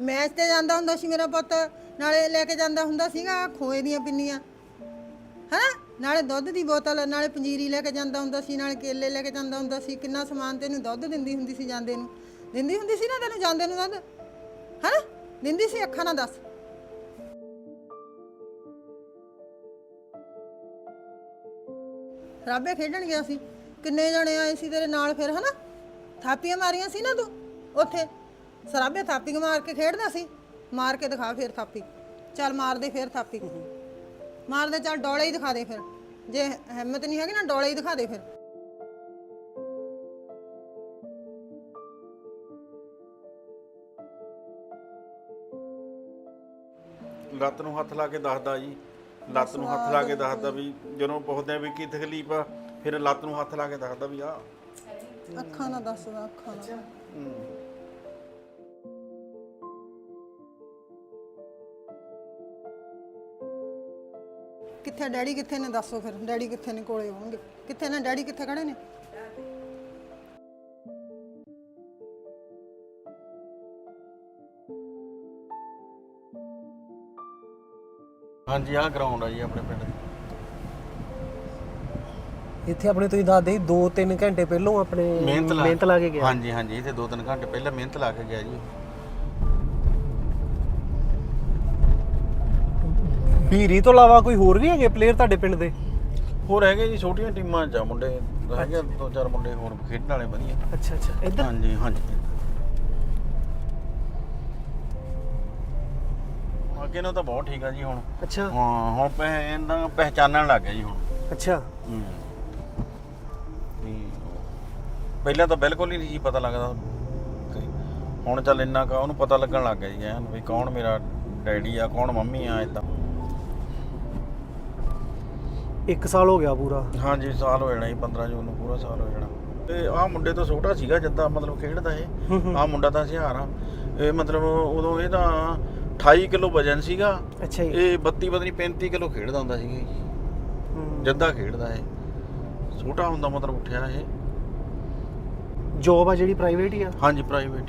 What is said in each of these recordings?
Match ਤੇ ਜਾਂਦਾ ਹੁੰਦਾ ਸੀ ਮੇਰਾ ਪੁੱਤ, ਨਾਲੇ ਲੈ ਕੇ ਜਾਂਦਾ ਹੁੰਦਾ ਸੀਗਾ ਖੋਏ ਦੀਆਂ ਪਿੰਨੀਆਂ। ਹੈਨਾ? ਨਾਲੇ ਦੁੱਧ ਦੀ ਬੋਤਲ, ਨਾਲੇ ਪੰਜੀਰੀ ਲੈ ਕੇ ਜਾਂਦਾ ਹੁੰਦਾ ਸੀ, ਨਾਲੇ ਕੇਲੇ ਲੈ ਕੇ ਜਾਂਦਾ ਹੁੰਦਾ ਸੀ, ਕਿੰਨਾ ਸਮਾਨ ਤੈਨੂੰ ਦੁੱਧ ਦਿੰਦੀ ਹੁੰਦੀ ਸੀ ਜਾਂਦੇ ਨੂੰ। ਦਿੰਦੀ ਹੁੰਦੀ ਸੀ ਨਾ ਤੈਨੂੰ ਜਾਂਦੇ ਨੂੰ ਦੁੱਧ? ਹੈਨਾ? ਦਿੰਦੀ ਸੀ ਅੱਖਾਂ ਨਾਲ ਦੱਸ। ਰਾਬੇ ਖੇਡਣ ਗਿਆ ਸੀ। ਕਿੰਨੇ ਜਣੇ ਆਏ ਸੀ ਤੇਰੇ ਨਾਲ ਫਿਰ, ਹਨਾ? ਥਾਪੀਆਂ ਮਾਰੀਆਂ ਸੀ ਨਾ ਤੂੰ ਉੱਥੇ? ਸਰਾਬੇ ਥਾਪੀਆਂ ਮਾਰ ਕੇ ਖੇਡਦਾ ਸੀ। ਮਾਰ ਕੇ ਦਿਖਾ ਫਿਰ ਥਾਪੀ। ਚੱਲ ਮਾਰ ਦੇ ਫਿਰ ਥਾਪੀ। ਮਾਰ ਦੇ ਚੱਲ ਡੋਲੇ ਹੀ ਦਿਖਾ ਦੇ ਫਿਰ। ਜੇ ਹਿੰਮਤ ਨਹੀਂ ਹੈਗੀ ਨਾ ਡੋਲੇ ਹੀ ਦਿਖਾ ਦੇ ਫਿਰ। ਲੱਤ ਨੂੰ ਹੱਥ ਲਾ ਕੇ ਦੱਸਦਾ ਜੀ। ਲੱਤ ਨੂੰ ਹੱਥ ਲਾ ਕੇ ਦੱਸਦਾ ਵੀ ਜਦੋਂ ਪੁੱਛਦੇ ਆ ਵੀ ਕੀ ਤਕਲੀਫ ਆ ਫਿਰ ਲੱਤ ਨੂੰ ਹੱਥ ਲਾ ਕੇ ਦੱਸਦਾ ਵੀ ਆ ਅੱਖਾਂ ਨਾਲ ਦੱਸਦਾ ਅੱਖਾਂ ਨਾਲ। ਕਿੱਥੇ ਡੈਡੀ ਕਿੱਥੇ ਨੇ? ਦੱਸੋ ਫਿਰ। ਡੈਡੀ ਕਿੱਥੇ ਨੇ? ਕੋਲੇ ਹੋਣਗੇ। ਕਿੱਥੇ ਨੇ? ਡੈਡੀ ਕਿੱਥੇ ਖੜੇ ਨੇ? ਹਾਂਜੀ ਆਹ ਗਰਾਊਂਡ ਆ ਜੀ ਆਪਣੇ ਪਿੰਡ ਇੱਥੇ ਆਪਣੇ ਤੁਸੀਂ ਦੱਸਦੇ ਸੀ 2-3 ਘੰਟੇ ਪਹਿਲਾਂ ਆਪਣੇ ਮਿਹਨਤ ਲਾ ਮਿਹਨਤ ਲਾ ਕੇ ਗਿਆ। ਹਾਂਜੀ ਹਾਂਜੀ ਇੱਥੇ 2-3 ਘੰਟੇ ਪਹਿਲਾਂ ਮਿਹਨਤ ਲਾ ਕੇ ਗਿਆ ਜੀ। ਵੀਰੀ ਤੋਂ ਇਲਾਵਾ ਕੋਈ ਹੋਰ ਵੀ ਹੈਗੇ ਪਲੇਅਰ ਤੁਹਾਡੇ ਪਿੰਡ ਦੇ? ਹੋਰ ਹੈਗੇ ਜੀ ਛੋਟੀਆਂ ਟੀਮਾਂ ਚ ਆ ਮੁੰਡੇ। ਹੈਗੇ ਦੋ ਚਾਰ ਮੁੰਡੇ ਹੋਰ ਖੇਡਣ ਵਾਲੇ ਵਧੀਆ। ਅੱਛਾ ਅੱਛਾ। ਇੱਧਰ? ਹਾਂਜੀ ਹਾਂਜੀ। ਅੱਗੇ ਨੂੰ ਤਾਂ ਬਹੁਤ ਠੀਕ ਆ ਜੀ ਹੁਣ। ਅੱਛਾ। ਹਾਂ ਹੁਣ ਪਹਿ ਇਹਨਾਂ ਪਹਿਚਾਨਣ ਲੱਗ ਗਿਆ ਜੀ ਹੁਣ। ਅੱਛਾ। ਹੂੰ। ਵੀ ਪਹਿਲਾਂ ਤਾਂ ਬਿਲਕੁਲ ਹੀ ਨਹੀਂ ਸੀ ਪਤਾ ਲੱਗਦਾ। ਤੇ ਹੁਣ ਚੱਲ ਇੰਨਾ ਕਾ ਉਹਨੂੰ ਪਤਾ ਲੱਗਣ ਲੱਗ ਗਿਆ ਜੀ ਐਨ ਵੀ ਕੌਣ ਮੇਰਾ ਡੈਡੀ ਆ ਕੌਣ ਮੰਮੀ ਆ ਇਦਾਂ। ਇੱਕ ਸਾਲ ਹੋ ਗਿਆ ਪੂਰਾ। ਹਾਂਜੀ ਸਾਲ ਹੋ ਜਾਣਾ ਜੀ 15 ਜੂਨ ਨੂੰ ਪੂਰਾ ਸਾਲ ਹੋ ਜਾਣਾ। ਤੇ ਆਹ ਮੁੰਡੇ ਤੋਂ ਛੋਟਾ ਸੀਗਾ ਜਿੱਦਾਂ ਮਤਲਬ ਖੇਡਦਾ ਇਹ। ਹੂੰ ਹੂੰ। ਆਹ ਮੁੰਡਾ ਤਾਂ ਹਥਿਆਰ ਆ। ਇਹ ਮਤਲਬ ਉਦੋਂ ਇਹਦਾ 28 ਕਿਲੋ ਵਜਨ ਸੀਗਾ। ਅੱਛਾ ਜੀ। ਇਹ 32 ਪਤਾ ਨਹੀਂ 35 ਕਿਲੋ ਖੇਡਦਾ ਹੁੰਦਾ ਸੀਗਾ ਜੀ। ਹੂੰ। ਜਿੱਦਾਂ ਖੇਡਦਾ ਇਹ। ਛੋਟਾ ਹੁੰਦਾ ਮਤਲਬ ਉੱਠਿਆ ਇਹ। ਜੋਬ ਆ ਜਿਹੜੀ ਪ੍ਰਾਈਵੇਟ ਹੀ ਆ? ਹਾਂਜੀ ਪ੍ਰਾਈਵੇਟ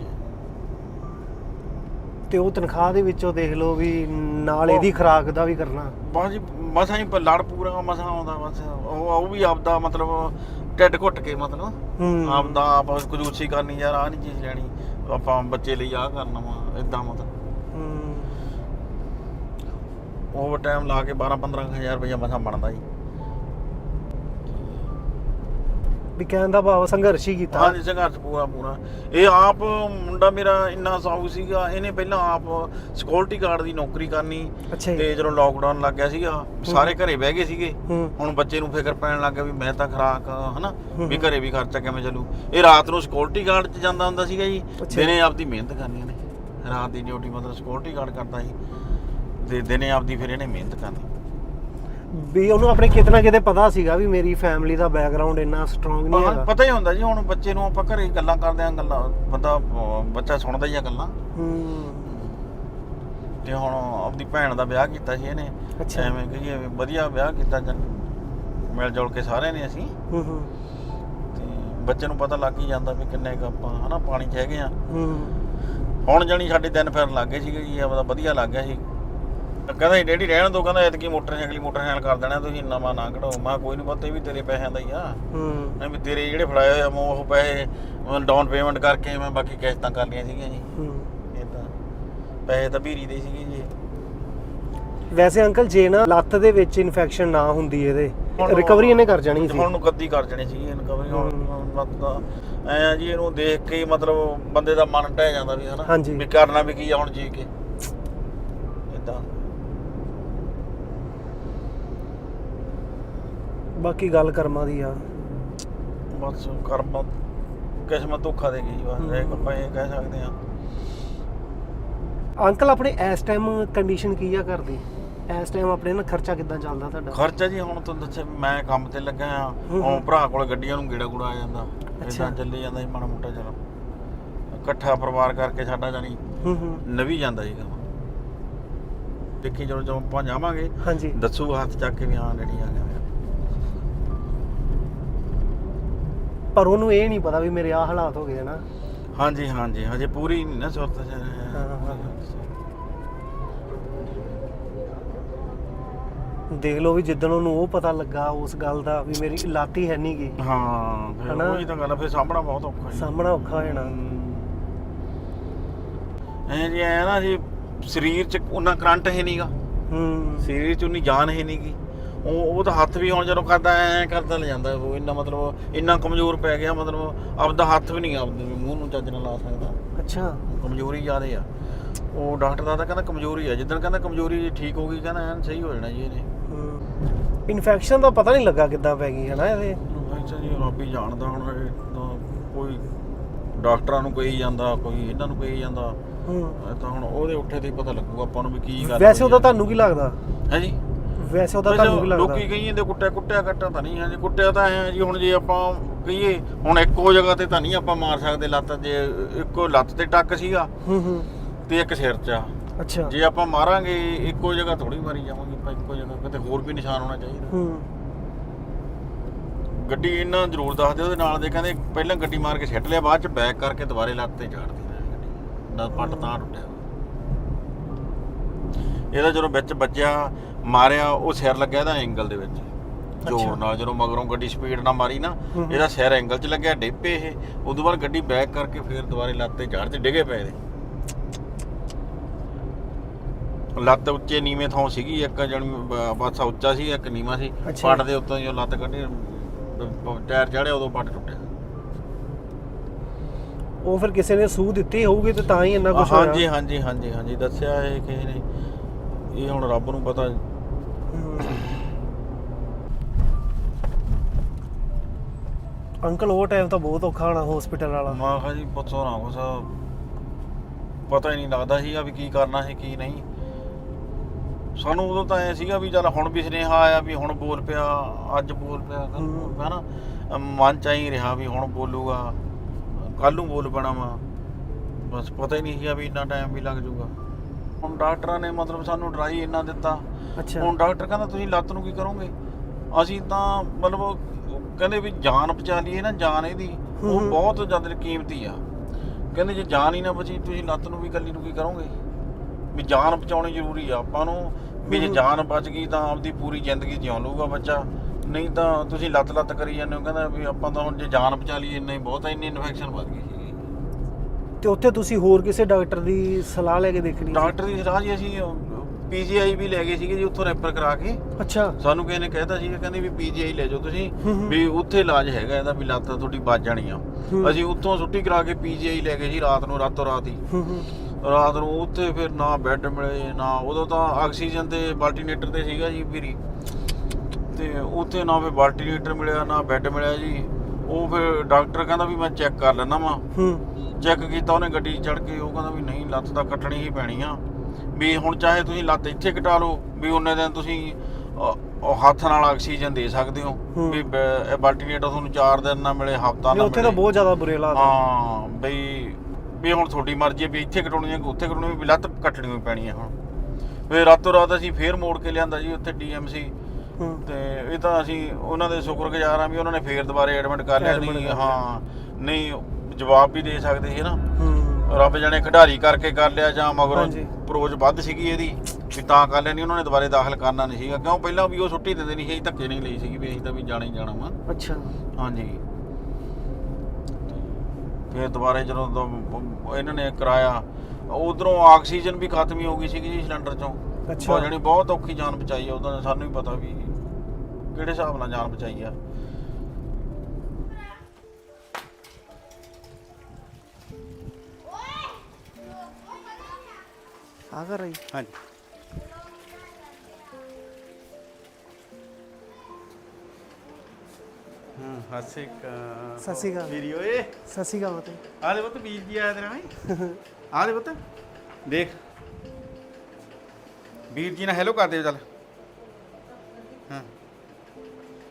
ਤੇ ਉਹ ਤਨਖਾਹ ਦੇ ਵਿੱਚੋਂ ਦੇਖ ਲਓ ਵੀ ਨਾਲ ਇਹਦੀ ਖੁਰਾਕ ਦਾ ਵੀ ਕਰਨਾ। ਬਸ ਜੀ ਮਸਾਂ ਹੀ ਲੜ ਪੂਰਾ ਮਸਾਂ ਆਉਂਦਾ ਬਸ। ਉਹ ਉਹ ਵੀ ਆਪਦਾ ਮਤਲਬ ਢਿੱਡ ਘੁੱਟ ਕੇ ਮਤਲਬ। ਆਪਦਾ ਆਪ ਕਜੂਸੀ ਕਰਨੀ ਯਾਰ ਆਹ ਨਹੀਂ ਚੀਜ਼ ਲੈਣੀ। ਆਪਾਂ ਬੱਚੇ ਲਈ ਆਹ ਕਰਨਾ ਵਾ ਇਦਾਂ ਮਤਲਬ। ਹੂੰ। ਓਵਰ ਟਾਈਮ ਲਾ ਕੇ 12 15000 ਰੁਪਇਆ ਮਸਾਂ ਬਣਦਾ ਜੀ। ਵੀ ਕਹਿਣ ਦਾ ਭਾਵ ਸੰਘਰਸ਼ ਹੀ ਕੀਤਾ। ਹਾਂਜੀ ਸੰਘਰਸ਼ ਪੂਰਾ ਪੂਰਾ। ਇਹ ਆਪ ਮੁੰਡਾ ਮੇਰਾ ਇੰਨਾ ਸਾਊ ਸੀਗਾ ਇਹਨੇ ਪਹਿਲਾਂ ਆਪ ਸਿਕਿਉਰਿਟੀ ਗਾਰਡ ਦੀ ਨੌਕਰੀ ਕਰਨੀ ਅੱਛਾ ਜੀ। ਤੇ ਜਦੋਂ ਲੋਕਡਾਊਨ ਲੱਗ ਗਿਆ ਸੀਗਾ ਸਾਰੇ ਘਰੇ ਬਹਿ ਗਏ ਸੀਗੇ। ਹੂੰ। ਹੁਣ ਬੱਚੇ ਨੂੰ ਫਿਕਰ ਪੈਣ ਲੱਗ ਗਿਆ ਵੀ ਮੈਂ ਤਾਂ ਖਰਾਕ ਹਨਾ ਵੀ ਘਰੇ ਵੀ ਖਰਚਾ ਕਿਵੇਂ ਚੱਲੂ। ਇਹ ਰਾਤ ਨੂੰ ਸਿਕਿਉਰਿਟੀ ਗਾਰਡ 'ਚ ਜਾਂਦਾ ਹੁੰਦਾ ਸੀਗਾ ਜੀ ਅੱਛਾ। ਦਿਨੇ ਆਪਦੀ ਮਿਹਨਤ ਕਰਨੀ ਨੇ ਰਾਤ ਦੀ ਡਿਊਟੀ ਮਤਲਬ ਸਿਕਿਉਰਿਟੀ ਗਾਰਡ ਕਰਦਾ ਸੀ ਤੇ ਦਿਨੇ ਆਪਦੀ ਫਿਰ ਇਹਨੇ ਮਿਹਨਤ ਕਰਨੀ। ਵੀ ਉਹਨੂੰ ਆਪਣੇ ਕਿਤੇ ਨਾ ਕਿਤੇ ਪਤਾ ਸੀਗਾ ਵੀ ਮੇਰੀ ਫੈਮਿਲੀ ਦਾ ਬੈਕਗ੍ਰਾਉਂਡ ਇੰਨਾ ਸਟਰੋਂਗ ਨਹੀਂ ਹਾਂ, ਹੈਗਾ। ਪਤਾ ਹੀ ਹੁੰਦਾ ਜੀ ਹੁਣ ਬੱਚੇ ਨੂੰ ਆਪਾਂ ਘਰੇ ਗੱਲਾਂ ਕਰਦੇ ਆਂ ਗੱਲਾਂ ਬੰਦਾ ਬੱਚਾ ਸੁਣਦਾ ਹੀ ਆ ਗੱਲਾਂ। ਹੂੰ। ਤੇ ਹੁਣ ਆਪਦੀ ਭੈਣ ਦਾ ਵਿਆਹ ਕੀਤਾ ਸੀ ਇਹਨੇ। ਐਵੇਂ ਕਹੀਏ ਵੀ ਵਧੀਆ ਵਿਆਹ ਕੀਤਾ ਜਨ ਮਿਲ ਜੁਲ ਕੇ ਸਾਰਿਆਂ ਨੇ ਅਸੀਂ। ਹੂੰ ਹੂੰ। ਤੇ ਬੱਚੇ ਨੂੰ ਪਤਾ ਲੱਗ ਹੀ ਜਾਂਦਾ ਵੀ ਕਿੰਨੇ ਕੁ ਆਪਾਂ ਹਨਾ ਪਾਣੀ 'ਚ ਹੈਗੇ ਆ। ਹੂੰ। ਹੁਣ ਜਾਣੀ ਸਾਡੇ ਦਿਨ ਫਿਰਨ ਲੱਗ ਗਏ ਸੀਗੇ ਜੀ ਆਪਦਾ ਵਧੀਆ ਲੱਗ ਗਿਆ ਸੀ। ਕਹਿੰਦਾ ਡੈਡੀ ਰਹਿਣ ਦੋ ਕਹਿੰਦਾ ਐਤਕੀ ਮੋਟਰਸਾਈਕਲ ਮੋਟਰਸਾਈਕਲ ਕਰ ਦੇਣਾ ਤੁਸੀਂ ਨਵਾਂ ਨਾ ਕਢਾਓ। ਮੈਂ ਕੋਈ ਨਹੀਂ ਪਤਾ ਇਹ ਵੀ ਤੇਰੇ ਪੈਸਿਆਂ ਦਾ ਹੀ ਆ। ਹੂੰ। ਮੈਂ ਵੀ ਤੇਰੇ ਜਿਹੜੇ ਫੜਾਏ ਹੋਏ ਆ ਮੈਂ ਉਹ ਪੈਸੇ ਡਾਊਨ ਪੇਮੈਂਟ ਕਰਕੇ ਮੈਂ ਬਾਕੀ ਕਿਸ਼ਤਾਂ ਕਰ ਲਈਆਂ ਸੀਗੀਆਂ ਜੀ। ਹੂੰ। ਇਦਾਂ ਪੈਸੇ ਤਾਂ ਭੀਰੀ ਦੇ ਸੀਗੇ ਜੀ। ਵੈਸੇ ਅੰਕਲ ਜੇ ਨਾ ਲੱਤ ਦੇ ਵਿੱਚ ਇਨਫੈਕਸ਼ਨ ਨਾ ਹੁੰਦੀ ਇਹਦੇ ਰਿਕਵਰੀ ਇਹਨੇ ਕਰ ਜਾਣੀ ਸੀ। ਹੁਣ ਨੂੰ ਕੱਦੀ ਕਰ ਜਣੀ ਸੀ ਇਨਕਵਰੀ ਹੁਣ ਹੂੰ। ਮਤਲਬ ਐ ਆ ਜੀ ਇਹਨੂੰ ਦੇਖ ਕੇ ਮਤਲਬ ਬੰਦੇ ਦਾ ਮਨ ਟਹਿ ਜਾਂਦਾ ਵੀ ਹਨਾ। ਵੀ ਕਰਨਾ ਵੀ ਕੀ ਆ ਹੁਣ ਜੀ ਕੇ ਇਦਾਂ ਬਾਕੀ ਗੱਲ ਕਰਮਾਂ ਦੀ ਆ। ਬਸ ਕਰਮ ਕਿਸਮਤ ਧੋਖਾ ਦੇ ਗਈ ਬਸ ਇਹ ਆਪਾਂ ਇਹ ਕਹਿ ਸਕਦੇ ਆ ਅੰਕਲ ਆਪਣੇ ਇਸ ਟਾਈਮ ਕੰਡੀਸ਼ਨ ਕੀ ਆ ਕਰਦੀ ਇਸ ਟਾਈਮ ਆਪਣੇ ਨਾ ਖਰਚਾ ਕਿੱਦਾਂ ਚੱਲਦਾ ਤੁਹਾਡਾ? ਖਰਚਾ ਜੀ ਹੁਣ ਤੁਹਾਨੂੰ ਦੱਸਿਆ ਵੀ ਮੈਂ ਕੰਮ ਤੇ ਲੱਗਾ ਆ। ਹੁਣ ਭਰਾ ਕੋਲ ਗੱਡੀਆਂ ਨੂੰ ਗੇੜਾ ਗੁੜਾ ਆ ਜਾਂਦਾ। ਇਦਾਂ ਚੱਲੀ ਜਾਂਦਾ ਜੀ ਮਾੜਾ ਮੋਟਾ ਚਲੋ। ਇਕੱਠਾ ਪਰਿਵਾਰ ਕਰਕੇ ਸਾਡਾ ਜਾਨੀ ਹੂੰ ਹੂੰ। ਨਵੀ ਜਾਂਦਾ ਜੀ ਕੰਮ। ਦੇਖੀ ਜਦੋਂ ਜਦੋਂ ਆਪਾਂ ਜਾਵਾਂਗੇ ਹਾਂਜੀ। ਦੱਸੂ ਹੱਥ ਚੱਕ ਕੇ ਵੀ ਹਾਂ ਡੈਡੀ ਆ ਗਿਆ। ਪਰ ਉਹਨੂੰ ਇਹ ਨਹੀਂ ਪਤਾ ਵੀ ਮੇਰੇ ਆ ਹਾਲਾਤ ਹੋ ਗਏ ਨਾ। ਹਾਂਜੀ ਹਾਂਜੀ ਹਜੇ ਪੂਰੀ ਨਹੀਂ ਨਾ ਸੁਰਤ ਦੇਖ ਲਓ ਵੀ ਜਿੱਦਣ ਉਹਨੂੰ ਉਹ ਪਤਾ ਲੱਗਾ ਉਸ ਗੱਲ ਦਾ ਵੀ ਮੇਰੀ ਲਾਤੀ ਹੈ ਨਹੀਂ ਗਈ ਹਾਂ ਫਿਰ ਹਨਾ? ਤਾਂ ਗੱਲ ਆ, ਫਿਰ ਸਾਹਮਣਾ ਬਹੁਤ ਔਖਾ ਹੈ। ਸਾਹਮਣਾ ਔਖਾ ਹੋ ਜਾਣਾ। ਐ ਜੀ ਐ ਨਾ ਜੀ ਸਰੀਰ ਚ ਉਹਨਾਂ ਕਰੰਟ ਹੈ ਨਹੀਂਗਾ ਹੂੰ। ਸਰੀਰ ਚ ਉਨੀ ਜਾਨ ਹੈ ਨਹੀਂਗੀ ਉਹ ਉਹ ਤਾਂ ਹੱਥ ਵੀ ਹੁਣ ਜਦੋਂ ਕਰਦਾ ਐ ਕਰਦਾ ਲੈ ਜਾਂਦਾ ਉਹ ਇੰਨਾ ਮਤਲਬ ਇੰਨਾ ਕਮਜ਼ੋਰ ਪੈ ਗਿਆ ਮਤਲਬ ਆਪਦਾ ਹੱਥ ਵੀ ਨਹੀਂ ਆਪਦੇ ਮੂੰਹ ਨੂੰ ਚੱਜ ਨਾਲ ਲਾ ਸਕਦਾ। ਅੱਛਾ। ਕਮਜ਼ੋਰੀ ਜ਼ਿਆਦੇ ਆ। ਉਹ ਡਾਕਟਰ ਦਾ ਤਾਂ ਕਹਿੰਦਾ ਕਮਜ਼ੋਰੀ ਆ ਜਿੱਦਣ ਕਹਿੰਦਾ ਕਮਜ਼ੋਰੀ ਠੀਕ ਹੋ ਗਈ ਕਹਿੰਦਾ ਐਨ ਸਹੀ ਹੋ ਜਾਣਾ ਜੀ ਇਹਨੇ। ਇਨਫੈਕਸ਼ਨ ਦਾ ਪਤਾ ਨਹੀਂ ਲੱਗਾ ਕਿੱਦਾਂ ਪੈ ਗਈ ਹਨਾ ਇਹਦੇ ਅੱਛਾ ਜੀ ਰੱਬ ਹੀ ਜਾਣਦਾ ਹੁਣ ਇਹ ਤਾਂ ਕੋਈ ਡਾਕਟਰਾਂ ਨੂੰ ਕਹੀ ਜਾਂਦਾ ਕੋਈ ਇਹਨਾਂ ਨੂੰ ਕਹੀ ਜਾਂਦਾ। ਹੂੰ। ਇਹ ਤਾਂ ਹੁਣ ਉਹਦੇ ਉੱਠੇ ਤੇ ਹੀ ਪਤਾ ਲੱਗੂਗਾ ਆਪਾਂ ਨੂੰ ਵੀ ਕੀ ਗੱਲ ਵੈਸੇ ਉਹਦਾ ਤੁਹਾਨੂੰ ਕੀ ਲੱਗਦਾ? ਹੈ ਜੀ? ਵੈਸੇ ਉਹਦਾ ਤੁਹਾਨੂੰ ਕੀ ਲੱਗਦਾ? ਲੋਕੀ ਕਹੀ ਜਾਂਦੇ ਕੁੱਟਿਆ ਕੁੱਟਿਆ ਕੱਟਾ ਤਾਂ ਨਹੀਂ ਹੈ ਜੀ ਕੁੱਟਿਆ ਤਾਂ ਐ ਜੀ ਹੁਣ ਜੇ ਆਪਾਂ ਕਹੀਏ ਹੁਣ ਇੱਕੋ ਜਗ੍ਹਾ ਤੇ ਤਾਂ ਨਹੀਂ ਆਪਾਂ ਮਾਰ ਸਕਦੇ ਲੱਤ ਜੇ ਇੱਕੋ ਲੱਤ ਤੇ ਟੱਕ ਸੀਗਾ ਹੂੰ ਹੂੰ। ਤੇ ਇੱਕ ਸਿਰ 'ਚ ਆ। ਅੱਛਾ। ਜੇ ਆਪਾਂ ਮਾਰਾਂਗੇ ਇੱਕੋ ਜਗ੍ਹਾ ਥੋੜੀ ਮਾਰੀ ਜਾਵਾਂਗੇ ਆਪਾਂ ਇੱਕੋ ਜਗ੍ਹਾ ਕਿਤੇ ਹੋਰ ਵੀ ਨਿਸ਼ਾਨ ਹੋਣਾ ਚਾਹੀਦਾ। ਹੂੰ। ਗੱਡੀ ਇਹਨਾਂ ਜ਼ਰੂਰ ਦੱਸਦੇ ਉਹਦੇ ਨਾਲ ਦੇ ਕਹਿੰਦੇ ਪਹਿਲਾਂ ਗੱਡੀ ਮਾਰ ਕੇ ਸਿੱਟ ਲਿਆ ਬਾਅਦ ਚ ਬੈਕ ਕਰਕੇ ਦੁਬਾਰੇ ਲੱਤ ਤੇ ਝਾੜ ਦਿੱਤੀ ਗੱਡੀ। ਦਾ ਪੱਟ ਤਾਂ ਟੁੱਟਿਆ। ਇਹਦਾ ਜਦੋਂ ਵਿੱਚ ਵੱਜਿਆ ਮਾਰਿਆ ਉਹ ਸਿਰ ਲੱਗਿਆ ਇਹਦਾ ਐਂਗਲ ਦੇ ਵਿੱਚ। ਜ਼ੋਰ ਨਾਲ ਜਦੋਂ ਮਗਰੋਂ ਗੱਡੀ ਸਪੀਡ ਨਾਲ ਮਾਰੀ ਨਾ। ਇਹਦਾ ਸਿਰ ਐਂਗਲ 'ਚ ਲੱਗਿਆ ਡੇਪੇ ਇਹ। ਉਦੋਂ ਬਾਅਦ ਗੱਡੀ ਬੈਕ ਕਰਕੇ ਫਿਰ ਦੁਬਾਰੇ ਲੱਤ ਤੇ ਝਾੜ 'ਚ ਡਿੱਗੇ ਪਏ ਇਹਦੇ। ਲੱਤ ਉੱਚੇ ਨੀਵੇਂ ਥਾਂ ਸੀਗੀ ਇੱਕ ਜਣੀ ਪਾਸਾ ਉੱਚਾ ਸੀ ਇੱਕ ਨੀਵਾਂ ਸੀ। ਪੱਟ ਦੇ ਉੱਤੋਂ ਜੋ ਲੱਤ ਕੱਢੀ ਟਾਇਰ ਚੜਿਆ ਉਦੋਂ ਪੱਟ ਟੁੱਟਿਆ। ਉਹ ਫਿਰ ਕਿਸੇ ਨੇ ਸੂਹ ਦਿੱਤੀ ਹੋਊਗੀ ਤੇ ਤਾਂ ਹੀ ਇੰਨਾ ਕੁਝ ਹੋਇਆ। ਹਾਂਜੀ ਹਾਂਜੀ ਹਾਂਜੀ ਹਾਂਜੀ ਦੱਸਿਆ ਇਹ ਕਿਸੇ ਨੇ। ਇਹ ਹੁਣ ਰੱਬ ਨੂੰ ਪਤਾ ਹੂੰ। ਅੰਕਲ ਉਹ ਟਾਈਮ ਤਾਂ ਬਹੁਤ ਔਖਾ ਹੋਣਾ ਹਸਪੀਟਲ ਵਾਲਾ। ਮੈਂ ਕਿਹਾ ਜੀ ਪੁੱਛੋ ਨਾ ਕੁਛ ਪਤਾ ਹੀ ਨਹੀਂ ਲੱਗਦਾ ਸੀਗਾ ਵੀ ਕੀ ਕਰਨਾ ਹੈ ਕੀ ਨਹੀਂ। ਸਾਨੂੰ ਉਦੋਂ ਤਾਂ ਐ ਸੀਗਾ ਵੀ ਚੱਲ ਹੁਣ ਵੀ ਸੁਨੇਹਾ ਆਇਆ ਵੀ ਹੁਣ ਬੋਲ ਪਿਆ ਅੱਜ ਬੋਲ ਪਿਆ ਕੱਲ ਬੋਲ ਪਿਆ ਨਾ। ਮਨ ਚ ਹੀ ਰਿਹਾ ਵੀ ਹੁਣ ਬੋਲੂਗਾ ਕੱਲ ਨੂੰ ਬੋਲ ਪੈਣਾ ਵਾ। ਬਸ ਪਤਾ ਹੀ ਨਹੀਂ ਸੀਗਾ ਵੀ ਇੰਨਾ ਟਾਈਮ ਵੀ ਲੱਗ ਜਾਊਗਾ। ਹੁਣ ਡਾਕਟਰਾਂ ਨੇ ਮਤਲਬ ਸਾਨੂੰ ਡਰਾਈ ਇੰਨਾ ਦਿੱਤਾ। ਅੱਛਾ। ਹੁਣ ਡਾਕਟਰ ਕਹਿੰਦਾ ਤੁਸੀਂ ਲੱਤ ਨੂੰ ਕੀ ਕਰੋਗੇ? ਅਸੀਂ ਤਾਂ ਮਤਲਬ ਕਹਿੰਦੇ ਵੀ ਜਾਨ ਬਚਾ ਲਈਏ ਨਾ ਜਾਨ ਇਹਦੀ। ਉਹ। ਬਹੁਤ ਜ਼ਿਆਦਾ ਕੀਮਤੀ ਆ। ਕਹਿੰਦੇ ਜੇ ਜਾਨ ਹੀ ਨਾ ਬਚੀ ਤੁਸੀਂ ਲੱਤ ਨੂੰ ਵੀ ਕੱਲੀ ਨੂੰ ਕੀ ਕਰੋਗੇ? ਵੀ ਜਾਨ ਬਚਾਉਣੀ ਜ਼ਰੂਰੀ ਆ। ਆਪਾਂ ਨੂੰ ਵੀ ਜੇ। ਜਾਨ ਬਚ ਗਈ ਤਾਂ ਆਪਦੀ ਪੂਰੀ ਜ਼ਿੰਦਗੀ ਜਿਉਂ ਲਊਗਾ ਬੱਚਾ। ਨਹੀਂ ਤਾਂ ਤੁਸੀਂ ਲੱਤ ਲੱਤ ਕਰੀ ਜਾਂਦੇ ਹੋ। ਕਹਿੰਦਾ ਵੀ ਆਪਾਂ ਤਾਂ ਹੁਣ ਜੇ ਜਾਨ ਬਚਾ ਲਈਏ ਇੰਨਾ ਹੀ ਬਹੁਤ ਆ ਇੰਨੀ ਇਨਫੈਕਸ਼ਨ ਵੱਧ ਗਈ ਸੀ ਤੇ ਉੱਥੇ ਤੁਸੀਂ ਹੋਰ ਕਿਸੇ ਡਾਕਟਰ ਦੀ ਸਲਾਹ ਲੈ ਕੇ ਦੇਖਣੀ? ਡਾਕਟਰ ਦੀ ਸਲਾਹ ਜੀ ਅਸੀਂ ਪੀਜੀਆਈ ਵੀ ਲੈ ਗਏ ਸੀਗੇ ਜੀ ਉੱਥੋਂ ਰੈਫਰ ਕਰਾ ਕੇ। ਅੱਛਾ। ਸਾਨੂੰ ਕਿਸੇ ਨੇ ਕਹਿਤਾ ਸੀ ਕਹਿੰਦੇ ਵੀ ਪੀਜੀਆਈ ਲੈ ਜਾਓ ਤੁਸੀਂ। ਵੀ ਉੱਥੇ ਇਲਾਜ ਹੈਗਾ ਇਹਦਾ ਵੀ ਲੱਤ ਤੁਹਾਡੀ ਵੱਜ ਜਾਣੀ ਆ। ਅਸੀਂ ਉੱਥੋਂ ਛੁੱਟੀ ਕਰਾ ਕੇ ਪੀਜੀਆਈ ਲੈ ਗਏ ਜੀ ਰਾਤ ਨੂੰ ਰਾਤੋਂ ਰਾਤ ਹੀ। ਰਾਤ ਨੂੰ ਉੱਥੇ ਫਿਰ ਨਾ ਬੈੱਡ ਮਿਲੇ ਨਾ ਉਦੋਂ ਤਾਂ ਆਕਸੀਜਨ ਤੇ ਵੈਂਟੀਲੇਟਰ ਤੇ ਸੀਗਾ ਜੀ ਵੀਰੀ ਤੇ ਉੱਥੇ ਨਾ ਫਿਰ ਵੈਂਟੀਲੇਟਰ ਮਿਲਿਆ ਨਾ ਬੈੱਡ ਮਿਲਿਆ ਜੀ। ਉਹ ਫਿਰ ਡਾਕਟਰ ਕਹਿੰਦਾ ਵੀ ਮੈਂ ਚੈੱਕ ਕਰ ਲੈਣਾ ਵਾ। ਚੈੱਕ ਕੀਤਾ ਉਹਨੇ ਗੱਡੀ ਚੜ ਕੇ ਉਹ ਕਹਿੰਦਾ ਵੀ ਨਹੀਂ ਲੱਤ ਤਾਂ ਕੱਟਣੀ ਹੀ ਪੈਣੀ ਆ। ਵੀ ਹੁਣ ਚਾਹੇ ਤੁਸੀਂ ਲੱਤ ਇੱਥੇ ਕਟਾ ਲਓ ਵੀ ਉਹਨੇ ਦਿਨ ਤੁਸੀਂ ਉਹ ਹੱਥ ਨਾਲ ਆਕਸੀਜਨ ਦੇ ਸਕਦੇ ਹੋ। ਵੀ ਵੈਂਟੀਲੇਟਰ ਤੁਹਾਨੂੰ 4 ਦਿਨ ਨਾ ਮਿਲੇ ਹਫਤਾ ਨਾ ਉੱਥੇ ਤਾਂ ਬਹੁਤ ਜ਼ਿਆਦਾ ਬੁਰੇ ਹਾਲਾਤ ਹਾਂ ਬਈ ਵੀ ਹੁਣ ਤੁਹਾਡੀ ਮਰਜ਼ੀ ਹੈ ਵੀ ਇੱਥੇ ਕਟਾਉਣੀ ਹੈ ਕਿ ਉੱਥੇ ਕਟਾਉਣੀ ਹੈ ਵੀ ਲੱਤ ਕੱਟਣੀ ਹੋਈ ਪੈਣੀ ਹੈ ਹੁਣ। ਫਿਰ ਰਾਤੋਂ ਰਾਤ ਅਸੀਂ ਫੇਰ ਮੋੜ ਕੇ ਲਿਆਂਦਾ ਜੀ ਉੱਥੇ ਡੀਐਮਸੀ ਤੇ ਇਹ ਤਾਂ ਅਸੀਂ ਉਹਨਾਂ ਦੇ ਸ਼ੁਕਰਗੁਜ਼ਾਰ ਆ ਵੀ ਉਹਨਾਂ ਨੇ ਫੇਰ ਦੁਬਾਰੇ ਐਡਮਿਟ ਕਰ ਲਿਆ ਨਹੀਂ। ਹਾਂ ਨਹੀਂ ਜਵਾਬ ਵੀ ਦੇ ਸਕਦੇ ਸੀ ਨਾ। ਰੱਬ ਜਾਣੇ ਖਿਡਾਰੀ ਕਰਕੇ ਕਰ ਲਿਆ ਜਾਂ ਮਗਰੋਂ ਹਾਂਜੀ। ਪ੍ਰੋਜ ਵੱਧ ਸੀਗੀ ਇਹਦੀ ਵੀ ਤਾਂ ਕਰ ਨਹੀਂ ਉਹਨਾਂ ਨੇ ਦੁਬਾਰੇ ਦਾਖਲ ਕਰਨਾ ਨਹੀਂ ਸੀਗਾ। ਕਿਉਂ? ਪਹਿਲਾਂ ਵੀ ਉਹ ਛੁੱਟੀ ਦਿੰਦੇ ਨਹੀਂ ਸੀ ਅਸੀਂ ਧੱਕੇ ਨਹੀਂ ਲਈ ਸੀਗੀ ਵੀ ਅਸੀਂ ਤਾਂ ਵੀ ਜਾਣਾ ਹੀ ਜਾਣਾ ਵਾ। ਅੱਛਾ। ਹਾਂਜੀ। ਫਿਰ ਦੁਬਾਰੇ ਜਦੋਂ ਇਹਨਾਂ ਨੇ ਕਰਾਇਆ ਉਧਰੋਂ ਆਕਸੀਜਨ ਵੀ ਖਤਮ ਹੀ ਹੋ ਗਈ ਸੀਗੀ ਜੀ ਸਿਲੰਡਰ ਚੋਂ। ਅੱਛਾ। ਉਹ ਜਾਣੀ ਬਹੁਤ ਔਖੀ ਜਾਨ ਬਚਾਈ ਆ ਉਹਦਾ ਸਾਨੂੰ ਹੀ ਪਤਾ ਵੀ ਕਿਹੜੇ ਹਿਸਾਬ ਨਾਲ ਜਾਨ ਬਚਾਈ ਆ। ਆ ਕਰ ਰਹੀ ਹਾਂਜੀ ਹਾਂ ਹਾਸੇ ਕਾ ਸਤਿ ਸ਼੍ਰੀ ਅਕਾਲ। ਵੀਰੀ ਓਏ ਸ਼੍ਰੀ ਅਕਾਲ ਮਤੇ ਆ ਦੇ ਪੁੱਤ ਵੀਰ ਜੀ ਆਇਆ ਤੇਰਾ ਹੈ ਆ ਦੇ ਪੁੱਤ ਦੇਖ ਵੀਰ ਜੀ ਨਾਲ ਹੈਲੋ ਕਰ ਦੇ ਚੱਲ ਹਾਂ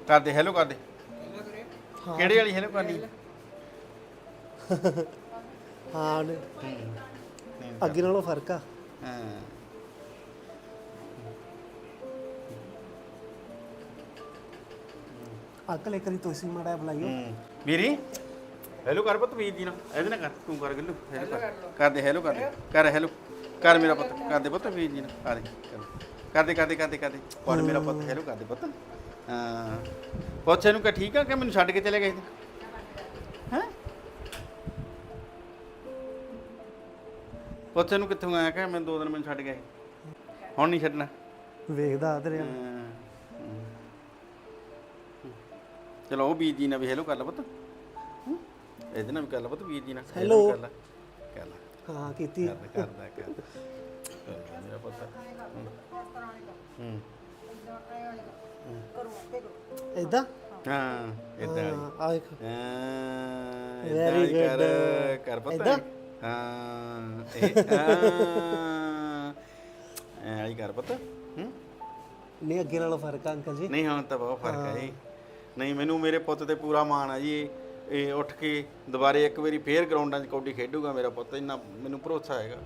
ਕਰ ਦੇ ਹੈਲੋ ਕਰ ਦੇ ਕਿਹੜੇ ਵਾਲੀ ਹੈਲੋ ਕਰਨੀ ਹਾਂ ਅੱਗੇ ਨਾਲੋਂ ਫ਼ਰਕ ਆ ਹਾਂ। ਅੰਕਲ ਇੱਕ ਵਾਰੀ ਤੁਸੀਂ ਮਾੜਾ ਜਿਹਾ ਬੁਲਾਈਓ ਹੂੰ। ਵੀਰੀ ਹੈਲੋ ਕਰ ਪੁੱਤ ਵੀਰ ਜੀ ਨਾਲ। ਇਹਦੇ ਨਾਲ ਕਰ ਤੂੰ ਕਰ ਗੱਲੂ ਹੈਲੋ ਕਰ। ਕਰ ਦੇ ਹੈਲੋ ਕਰ ਦੇ। ਕਰ ਹੈਲੋ ਕਰ ਮੇਰਾ ਪੁੱਤ ਕਰ ਦੇ ਪੁੱਤ ਵੀਰ ਜੀ ਨਾਲ। ਆ ਦੇ ਕਰ ਕਰਦੇ ਕਰਦੇ ਕਰਦੇ ਕਰਦੇ ਪਰ ਮੇਰਾ ਪੁੱਤ ਹੈਲੋ ਕਰਦੇ ਪੁੱਤ। ਹਾਂ। ਪੁੱਛ ਇਹਨੂੰ ਕਿ ਠੀਕ ਆ ਕਿ ਮੈਨੂੰ ਛੱਡ ਕੇ ਚਲੇ ਗਏ? ਹੈ ਪੁੱਛ ਇਹਨੂੰ ਕਿੱਥੋਂ ਆਇਆ ਕਿ ਮੈਂ ਦੋ ਦਿਨ ਮੈਨੂੰ ਛੱਡ ਗਿਆ ਸੀ? ਹੁਣ ਨਹੀਂ ਛੱਡਣਾ। ਵੇਖਦਾ ਆ ਤੇਰੇ। ਚਲੋ ਉਹ ਵੀਰ ਜੀ ਨਾਲ ਵੀ ਹੈਲੋ ਕਰ ਲਾ ਪੁੱਤ? ਇਹਦੇ ਨਾਲ ਵੀ ਕਰ ਲਾ ਪੁੱਤ ਵੀਰ ਜੀ ਨਾਲ। ਇਹਦੇ ਨਾਲ Hello. ਕਰ ਲਾ। ਕਰ ਲਾ। ਹਾਂ ਕੀਤੀ। ਕਰਦਾ ਕਰਦਾ ਕਰਦਾ ਕਰਦਾ ਮੇਰਾ ਪੁੱਤ। ਹੂੰ। ਇਦਾਂ ਹਾਂ ਇਦਾਂ ਵੇਖ। ਹਾਂ Very ਇਦਾਂ ਕਰ good. ਕਰ ਪੁੱਤ। ਏਦਾਂ? ਹਾਂ ਇਹ ਹਾਂ। ਐ ਆਈ ਕਰ ਪੁੱਤ ਹੂੰ? ਨਹੀਂ ਅੱਗੇ ਨਾਲੋਂ ਫ਼ਰਕ ਆ ਅੰਕਲ ਜੀ। ਨਹੀਂ ਹੁਣ ਤਾਂ ਬਹੁਤ ਫ਼ਰਕ ਹੈ। ਜੀ। ਨਹੀਂ ਮੈਨੂੰ ਮੇਰੇ ਪੁੱਤ ਤੇ ਪੂਰਾ ਮਾਣ ਆ ਜੀ। ਇਹ- ਇਹ ਉੱਠ ਕੇ ਦੁਬਾਰੇ ਇੱਕ ਵਾਰੀ ਫੇਰ ਗਰਾਊਂਡਾਂ 'ਚ ਕੌਡੀ ਖੇਡੂਗਾ ਮੇਰਾ ਪੁੱਤ ਇੰਨਾ ਮੈਨੂੰ ਭਰੋਸਾ ਹੈਗਾ।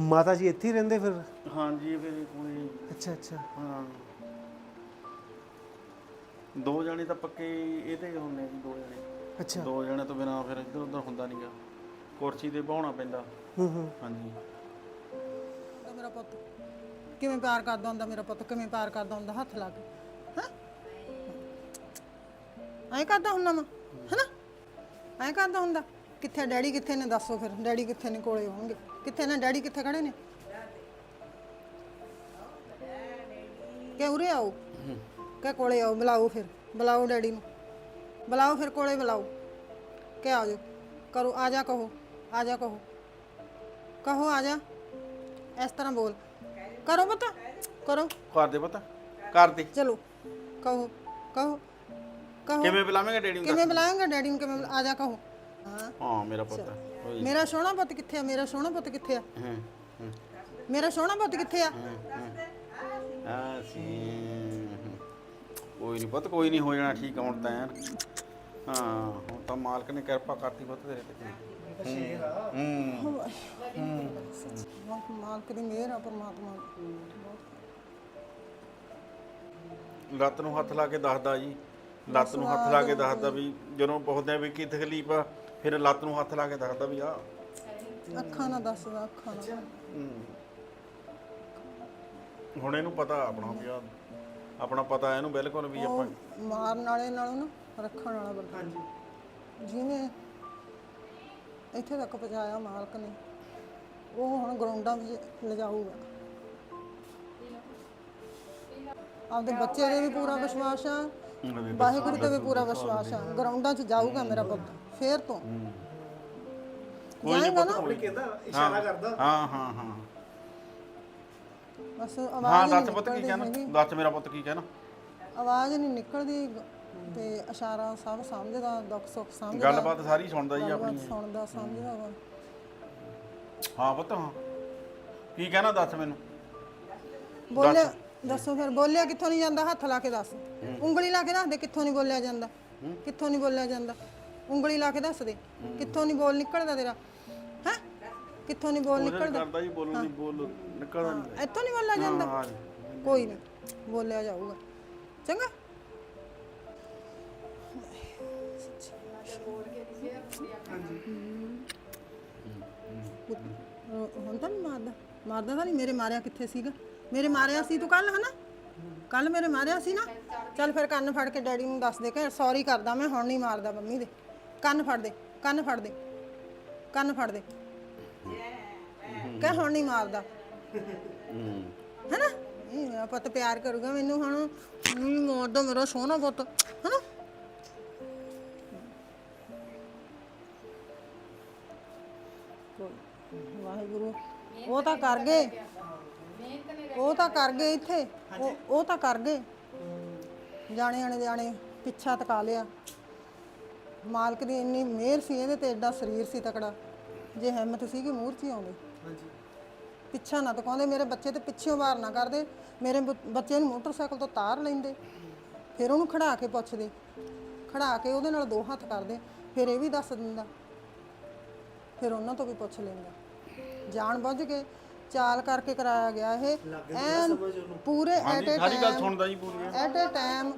ਮਾਤਾ ਜੀ ਇੱਥੇ ਹੀ ਰਹਿੰਦੇ ਫਿਰ? ਹਾਂਜੀ ਫਿਰ ਕੋਲੇ ਅੱਛਾ ਅੱਛਾ। ਹਾਂ। ਦੋ ਜਣੇ ਤਾਂ ਪੱਕੇ ਇਹਦੇ ਹੁੰਦੇ ਜੀ ਦੋ ਜਣੇ। ਅੱਛਾ। ਦੋ ਜਣੇ ਤੋਂ ਬਿਨਾ ਫਿਰ ਇੱਧਰ ਉੱਧਰ ਹੁੰਦਾ ਨਹੀਂਗਾ ਕੁਰਸੀ ਤੇ ਬਹਾਉਣਾ ਪੈਂਦਾ। ਹੂੰ ਹੂੰ। ਹਾਂਜੀ। ਹੁੰਦਾ ਮੇਰਾ ਪੁੱਤ ਕਿਵੇਂ ਪਿਆਰ ਕਰਦਾ ਹੁੰਦਾ ਮੇਰਾ ਪੁੱਤ ਕਿਵੇਂ ਪਿਆਰ ਕਰਦਾ ਹੁੰਦਾ ਹੱਥ ਲਾ ਕੇ। ਹਾਂ? ਐਂ ਕਰਦਾ ਹੁੰਦਾ ਮੈਂ ਹਨਾ? ਐਂ ਕਰਦਾ ਹੁੰਦਾ। ਕਿੱਥੇ ਡੈਡੀ ਕਿੱਥੇ ਨੇ ਦੱਸੋ ਫਿਰ ਡੈਡੀ ਕਿੱਥੇ ਨੇ ਕੋਲੇ ਹੋਣਗੇ? ਕਿੱਥੇ ਨੇ ਡੈਡੀ ਕਿੱਥੇ ਖੜੇ ਨੇ? ਕਿ ਉਰੇ ਆਓ। ਕਿ ਕੋਲੇ ਆਓ ਬੁਲਾਓ ਫਿਰ ਬੁਲਾਓ ਡੈਡੀ ਨੂੰ। ਬੁਲਾਓ ਫਿਰ ਕੋਲੇ ਬੁਲਾਓ। ਕਿ ਆ ਜਾਓ। ਕਰੋ ਆ ਜਾ ਕਹੋ ਆ ਜਾ ਕਹੋ। ਕਹੋ ਆ ਜਾ। ਇਸ ਤਰ੍ਹਾਂ ਬੋਲ। ਕਰੋ ਪਤਾ ਕਰੋ। ਕਰ ਦੇ ਪਤਾ ਕਰ ਦੇ। ਚਲੋ ਕਹੋ ਕਹੋ ਕਹੋ। ਕਿਵੇਂ ਬੁਲਾਵੇਂਗਾ ਡੈਡੀ ਨੂੰ ਕਿਵੇਂ ਬੁਲਾਏਂਗਾ ਡੈਡੀ ਨੂੰ ਕਿਵੇਂ ਬੁਲਾ- ਆ ਜਾ ਕਹੋ। ਹਾਂ ਹਾਂ। ਮੇਰਾ ਪੁੱਤ ਮੇਰਾ ਸੋਹਣਾ ਪੁੱਤ ਕਿੱਥੇ ਆ? ਮੇਰਾ ਸੋਹਣਾ ਪੁੱਤ ਕਿੱਥੇ ਆ? ਹਾਂ ਹਾਂ। ਮੇਰਾ ਸੋਹਣਾ ਪੁੱਤ ਕਿੱਥੇ ਆ? ਆ ਸੀ ਕੋਈ ਨਹੀਂ ਪੁੱਤ ਕੋਈ ਨਹੀਂ ਹੋ ਜਾਣਾ ਠੀਕ ਆ ਹੁਣ ਤਾਂ। ਹਾਂ ਹੁਣ ਤਾਂ ਮਾਲਕ ਨੇ ਕਿਰਪਾ ਕਰਤੀ ਪੁੱਤ ਤੇਰੇ ਤੇ। ਹੂੰ ਮਾਲਕ ਦੀ ਮਿਹਰ ਆ ਪਰਮਾਤਮਾ ਦੀ। ਲੱਤ ਨੂੰ ਹੱਥ ਲਾ ਕੇ ਦੱਸਦਾ ਜੀ। ਲੱਤ ਨੂੰ ਹੱਥ ਲਾ ਕੇ ਦੱਸਦਾ ਵੀ ਜਦੋਂ ਪੁੱਛਦੇ ਆ ਵੀ ਕੀ ਤਕਲੀਫ ਆ ਫਿਰ ਲੱਤ ਨੂੰ ਹੱਥ ਲਾ ਕੇ ਦੱਸਦਾ ਵੀ ਆ। ਅੱਖਾਂ ਨਾਲ ਦੱਸਦਾ ਅੱਖਾਂ ਨਾਲ। ਹੁਣ ਇਹਨੂੰ ਪਤਾ ਆਪਣਾ ਵੀ ਆ। ਆਪਣਾ ਪਤਾ ਇਹਨੂੰ ਬਿਲਕੁਲ ਵੀ ਆਪਾਂ ਉਹ ਮਾਰਨ ਵਾਲੇ ਨਾਲੋਂ ਨਾ ਰੱਖਣ ਵਾਲਾ ਬੰਦਾ। ਹਾਂਜੀ। ਜਿਵੇਂ ਇੱਥੇ ਤੱਕ ਪਹੁੰਚਾਇਆ ਮਾਲਕ ਨੇ ਉਹ ਹੁਣ ਗਰਾਊਂਡਾਂ ਵਿੱਚ ਲਿਜਾਊਗਾ। ਆਪਦੇ ਬੱਚੇ ਦੇ ਵੀ ਪੂਰਾ ਵਿਸ਼ਵਾਸ ਆ ਵਾਹਿਗੁਰੂ ਤੇ ਵੀ ਪੂਰਾ ਵਿਸ਼ਵਾਸ ਆ। ਗਰਾਊਂਡਾਂ 'ਚ ਜਾਊਗਾ ਮੇਰਾ ਪੁੱਤ। ਫੇਰ ਤੋਂ। ਜਾਏਗਾ ਨਾ। ਕਹਿੰਦਾ ਇਸ਼ਾਰਾ ਕਰਦਾ। ਹਾਂ ਹਾਂ ਹਾਂ। ਬਸ ਹਾਂ ਆਵਾਜ਼ ਦੱਸ ਨਹੀਂ ਪੁੱਤ ਕੀ ਕਹਿਣਾ। ਦੱਸ ਮੇਰਾ ਪੁੱਤ ਕੀ ਕਹਿਣਾ? ਆਵਾਜ਼ ਨਹੀਂ ਨਿਕਲਦੀ ਤੇ ਇਸ਼ਾਰਾ ਸਭ ਸਮਝਦਾ ਦੁੱਖ ਸੁੱਖ ਸਮਝਦਾ। ਗੱਲਬਾਤ ਸਾਰੀ ਸੁਣਦਾ ਜੀ ਗੱਲਬਾਤ ਆਪਣੀ ਸੁਣਦਾ ਸਮਝਦਾ ਵਾ। ਹਾਂ ਪੁੱਤ ਹਾਂ। ਕੀ ਕਹਿਣਾ ਦੱਸ ਮੈਨੂੰ? ਬੋਲਿਆ ਦੱਸੋ। ਫਿਰ ਬੋਲਿਆ ਕਿੱਥੋਂ ਨਹੀਂ ਜਾਂਦਾ? ਹੱਥ ਲਾ ਕੇ ਦੱਸ। ਉਂਗਲੀ ਲਾ ਕੇ ਦੱਸ ਦੇ ਕਿੱਥੋਂ ਨਹੀਂ ਬੋਲਿਆ ਜਾਂਦਾ? ਕਿੱਥੋਂ ਨਹੀਂ ਬੋਲਿਆ ਜਾਂਦਾ? ਉਂਗਲੀ ਲਾ ਕੇ ਦੱਸ ਦੇ। ਕਿੱਥੋਂ ਨਹੀਂ ਬੋਲ ਨਿਕਲਦਾ ਤੇਰਾ? ਹੈ? ਕਿੱਥੋਂ ਨਹੀਂ ਬੋਲ ਨਿਕਲਦਾ? ਕਰਦਾ ਜੀ ਬੋਲਣ ਦੀ ਬੋਲ ਨਿਕਲਦਾ ਨਹੀਂ ਇੱਥੋਂ ਨਹੀਂ ਬੋਲਿਆ ਜਾਂਦਾ? ਕੋਈ ਨਹੀਂ ਬੋਲਿਆ ਜਾਊਗਾ। ਚੰਗਾ? ਹੁਣ ਤਾਂ ਨਹੀਂ ਮਾਰਦਾ? ਮਾਰਦਾ ਤਾਂ ਨਹੀਂ ਮੇਰੇ ਮਾਰਿਆ ਕਿੱਥੇ ਸੀਗਾ? ਮੇਰੇ ਮਾਰਿਆ ਸੀ ਤੂੰ ਕੱਲ ਹਨਾ? ਕੱਲ ਮੇਰੇ ਮਾਰਿਆ ਸੀ ਨਾ? ਚੱਲ ਫਿਰ ਕੰਨ ਫੜ ਕੇ ਡੈਡੀ ਨੂੰ ਦੱਸ ਦੇ ਕਿ ਸੌਰੀ ਕਰਦਾ ਮੈਂ ਹੁਣ ਨਹੀਂ ਮਾਰਦਾ ਮੰਮੀ ਦੇ। ਕੰਨ ਫੜ ਦੇ, ਕੰਨ ਫੜ ਦੇ, ਕੰਨ ਫੜ ਦੇ। ਕਹਿ ਹੁਣ ਨਹੀਂ ਮਾਰਦਾ। ਹੈਨਾ? ਇਹ ਪੁੱਤ ਪਿਆਰ ਕਰੂਗਾ ਮੈਨੂੰ ਹੁਣ। ਨਹੀਂ ਮਾਰਦਾ ਮੇਰਾ ਸੋਹਣਾ ਪੁੱਤ, ਹੈਨਾ? ਵਾਹਿਗੁਰੂ, ਉਹ ਤਾਂ ਕਰ ਗਏ। ਉਹ ਤਾਂ ਕਰ ਗਏ ਇੱਥੇ। ਉਹ ਤਾਂ ਕਰ ਗਏ। ਜਾਣੇ ਆਣੇ, ਜਾਣੇ, ਪਿੱਛਾ ਤਕਾ ਲਿਆ। ਮਾਲਕ ਦੀ ਇੰਨੀ ਮਿਹਰ ਸੀ ਇਹਦੇ ਤੇ ਐਡਾ ਸਰੀਰ ਸੀ ਤਕੜਾ। ਜੇ ਹਿੰਮਤ ਸੀ ਕਿ ਮੂਰਤੀ ਆਉਂਦੇ। ਹਾਂਜੀ। ਪਿੱਛਾ ਨਾ ਤਕਾਉਂਦੇ ਮੇਰੇ ਬੱਚੇ ਤੇ ਪਿੱਛੇ ਵਾਰ ਨਾ ਕਰਦੇ। ਮੇਰੇ ਬ- ਬੱਚੇ ਨੂੰ ਮੋਟਰਸਾਈਕਲ ਤੋਂ ਤਾਰ ਲੈਂਦੇ। ਫਿਰ ਉਹਨੂੰ ਖੜਾ ਕੇ ਪੁੱਛਦੇ। ਖੜਾ ਕੇ ਉਹਦੇ ਨਾਲ ਦੋ ਹੱਥ ਕਰਦੇ। ਫਿਰ ਇਹ ਵੀ ਦੱਸ ਦਿੰਦਾ। ਫਿਰ ਉਹਨਾਂ ਤੋਂ ਵੀ ਪੁੱਛ ਲੈਂਦਾ। ਜਾਣ ਬੁੱਝ ਕੇ ਚਾਲ ਕਰਕੇ ਕਰਾਇਆ ਗਿਆ ਇਹ। ਐਨ ਪੂਰੇ ਐਟ ਹਾਂਜੀ ਏ ਸਾਰੀ ਗੱਲ ਟਾਈਮ ਸੁਣਦਾ ਜੀ ਪੂਰੀ। ਐਟ ਏ ਟਾਈਮ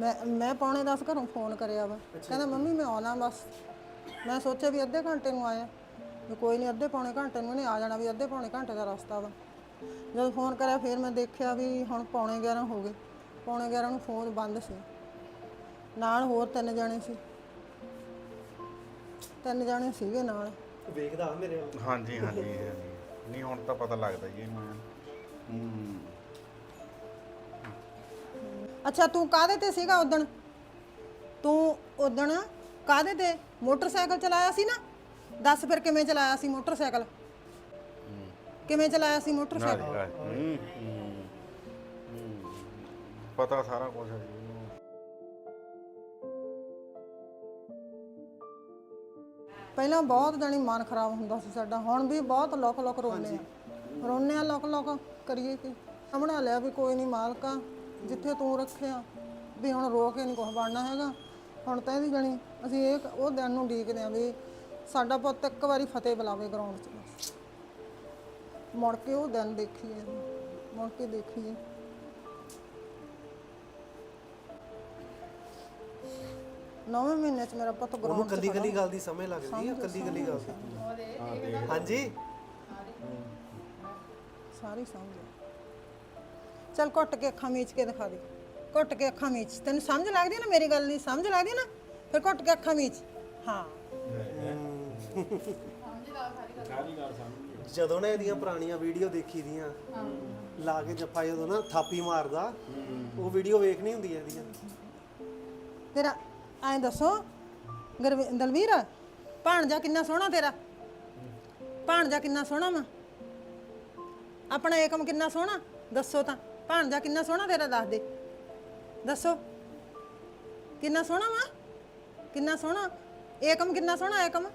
ਮੈਂ ਮੈਂ ਪੌਣੇ 10 ਘਰੋਂ ਫੋਨ ਕਰਿਆ ਵਾ। ਕਹਿੰਦਾ ਮੰਮੀ ਮੈਂ ਆਉਣਾ ਬਸ। ਮੈਂ ਸੋਚਿਆ ਵੀ ਅੱਧੇ ਘੰਟੇ ਨੂੰ ਆਇਆ। ਵੀ ਕੋਈ ਨਹੀਂ ਅੱਧੇ ਪੌਣੇ ਘੰਟੇ ਨੂੰ ਇਹਨੇ ਆ ਜਾਣਾ ਵੀ ਅੱਧੇ ਪੌਣੇ ਘੰਟੇ ਦਾ ਰਸਤਾ ਵਾ। ਜਦੋਂ ਫੋਨ ਕਰਿਆ ਫਿਰ ਮੈਂ ਦੇਖਿਆ ਵੀ ਹੁਣ ਪੌਣੇ 11 ਹੋ ਗਏ। ਪੌਣੇ 11 ਨੂੰ ਫੋਨ ਬੰਦ ਸੀ। ਨਾਲ ਹੋਰ ਤਿੰਨ ਜਾਣੇ ਸੀ। ਤਿੰਨ ਜਾਣੇ ਸੀਗੇ ਨਾਲ। ਵੇਖਦਾ ਮੇਰੇ ਵੱਲ। ਹਾਂਜੀ ਹਾਂਜੀ ਹਾਂਜੀ। ਨਹੀਂ ਹੁਣ ਤਾਂ ਪਤਾ ਲੱਗਦਾ ਜੀ ਹੂੰ। ਅੱਛਾ ਤੂੰ ਕਾਹਦੇ ਤੇ ਸੀਗਾ ਉਦਣ? ਤੂੰ ਉਦਣ ਕਾਹਦੇ ਤੇ? ਮੋਟਰਸਾਈਕਲ ਚਲਾਇਆ ਸੀ ਨਾ? ਦੱਸ ਫਿਰ ਕਿਵੇਂ ਚਲਾਇਆ ਸੀ ਮੋਟਰਸਾਈਕਲ? ਕਿਵੇਂ ਚਲਾਇਆ ਸੀ ਮੋਟਰਸਾਈਕਲ? ਹੂੰ, ਹੂੰ, ਹੂੰ। ਪਤਾ ਸਾਰਾ ਕੁਝ ਹੈ ਜੀ। ਪਹਿਲਾਂ ਬਹੁਤ ਜਾਣੀ ਮਨ ਖਰਾਬ ਹੁੰਦਾ ਸੀ ਸਾਡਾ ਹੁਣ ਵੀ ਬਹੁਤ ਲੋਕ ਲੋਕ ਰੋਨੇ ਆ ਰੋਨੇ ਆ ਲੋਕ ਲੋਕ ਕਰੀਏ ਕੀ? ਸਮਝਾ ਲਿਆ ਵੀ ਕੋਈ ਨਹੀਂ ਮਾਲਕਾ। ਜਿੱਥੇ ਤੂੰ ਰੱਖਿਆ ਵੀ ਹੁਣ ਰੋ ਕੇ ਨਹੀਂ ਕੁਝ ਬਣਨਾ ਹੈਗਾ। ਹੁਣ ਤਾਂ ਇਹਦੀ ਜਾਣੀ ਅਸੀਂ ਇਹ ਉਹ ਦਿਨ ਨੂੰ ਡੀਕਦੇ ਆ ਵੀ ਸਾਡਾ ਪੁੱਤ ਇੱਕ ਵਾਰੀ ਫਤਿਹ ਬੁਲਾਵੇ ਗਰਾਊਂਡ 'ਚ ਬਸ। ਮੁੜ ਕੇ ਉਹ ਦਿਨ ਦੇਖੀਏ ਮੁੜ ਕੇ ਦੇਖੀਏ। ਨੌਵੇਂ ਮਹੀਨੇ 'ਚ ਮੇਰਾ ਪੁੱਤ ਉਹਨੂੰ ਗਰਾਊਂਡ 'ਚ ਕੱਲੀ ਕੱਲੀ ਗੱਲ ਦੀ ਸਮਝ ਲੱਗਦੀ ਆ ਕੱਲੀ ਕੱਲੀ ਗੱਲ ਦੀ। ਹਾਂਜੀ। ਸਾਰੀ ਸਮਝ। ਚਲ ਘੁੱਟ ਕੇ ਅੱਖਾਂ ਮੀਚ ਕੇ ਦਿਖਾ ਦੇ। ਘੁੱਟ ਕੇ ਅੱਖਾਂ ਮੀਚ। ਤੈਨੂੰ ਸਮਝ ਲੱਗਦੀ ਹੈ ਨਾ ਮੇਰੀ ਗੱਲ ਦੀ? ਸਮਝ ਲੱਗਦੀ ਹੈ ਨਾ? ਫਿਰ ਘੁੱਟ ਕੇ ਅੱਖਾਂ ਮੀਚ। ਹਾਂ। ਜਦੋਂ ਨਾ ਇਹਦੀਆਂ ਪੁਰਾਣੀਆਂ ਵੀਡੀਓ ਦੇਖੀ ਦੀਆਂ ਲਾ ਕੇ ਜੱਫਾ ਜਦੋਂ ਨਾ ਥਾਪੀ ਮਾਰਦਾ ਉਹ ਵੀਡੀਓ ਵੇਖਣੀ ਹੁੰਦੀ ਹੈ ਇਹਦੀਆਂ। ਤੇਰਾ ਐਂ ਦੱਸੋ ਗੁਰਵੀ- ਦਲਵੀਰ ਭਾਣਜਾ ਕਿੰਨਾ ਸੋਹਣਾ ਤੇਰਾ? ਭਾਣਜਾ ਕਿੰਨਾ ਸੋਹਣਾ ਵਾ? ਆਪਣਾ ਏਕਮ ਕਿੰਨਾ ਸੋਹਣਾ? ਦੱਸੋ ਤਾਂ। ਭਾਣਜਾ ਕਿੰਨਾ ਸੋਹਣਾ ਤੇਰਾ ਦੱਸ ਦੇ। ਦੱਸੋ। ਕਿੰਨਾ ਸੋਹਣਾ ਵਾ? ਕਿੰਨਾ ਸੋਹਣਾ? ਏਕਮ ਕਿੰਨਾ ਸੋਹਣਾ ਏਕਮ?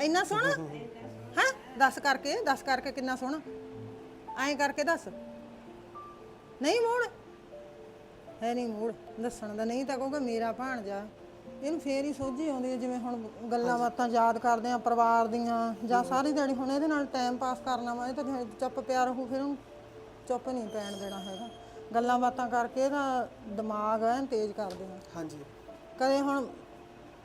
ਇੰਨਾ ਸੋਹਣਾ? ਹਾਂ? ਦੱਸ ਕਰਕੇ ਦੱਸ ਕਰਕੇ ਕਿੰਨਾ ਸੋਹਣਾ। ਐਂ ਕਰਕੇ ਦੱਸ। ਨਹੀਂ ਮੋੜ ਹੈ ਨਹੀਂ ਮੂਡ। ਦੱਸਣ ਦਾ ਨਹੀਂ ਤਾਂ ਕਹੂਗਾ ਮੇਰਾ ਭਾਣਜਾ। ਇਹਨੂੰ ਫੇਰ ਹੀ ਸੋਝੀ ਆਉਂਦੀ ਹੈ ਜਿਵੇਂ ਹੁਣ ਗੱਲਾਂ ਬਾਤਾਂ ਯਾਦ ਕਰਦੇ ਆ ਪਰਿਵਾਰ ਦੀਆਂ ਜਾਂ ਸਾਰੀ ਦਿਹਾੜੀ ਹੁਣ ਇਹਦੇ ਨਾਲ ਟਾਈਮ ਪਾਸ ਕਰਨਾ ਵਾ ਇਹ ਤਾਂ ਚੁੱਪ ਪਿਆ ਰਹੂ ਫਿਰ ਉਹਨੂੰ ਚੁੱਪ ਨਹੀਂ ਪੈਣ ਦੇਣਾ ਹੈਗਾ। ਗੱਲਾਂ ਬਾਤਾਂ ਕਰਕੇ ਇਹਦਾ ਦਿਮਾਗ ਐਨ ਤੇਜ਼ ਕਰਦੇ ਆ। ਹਾਂਜੀ। ਕਦੇ ਹੁਣ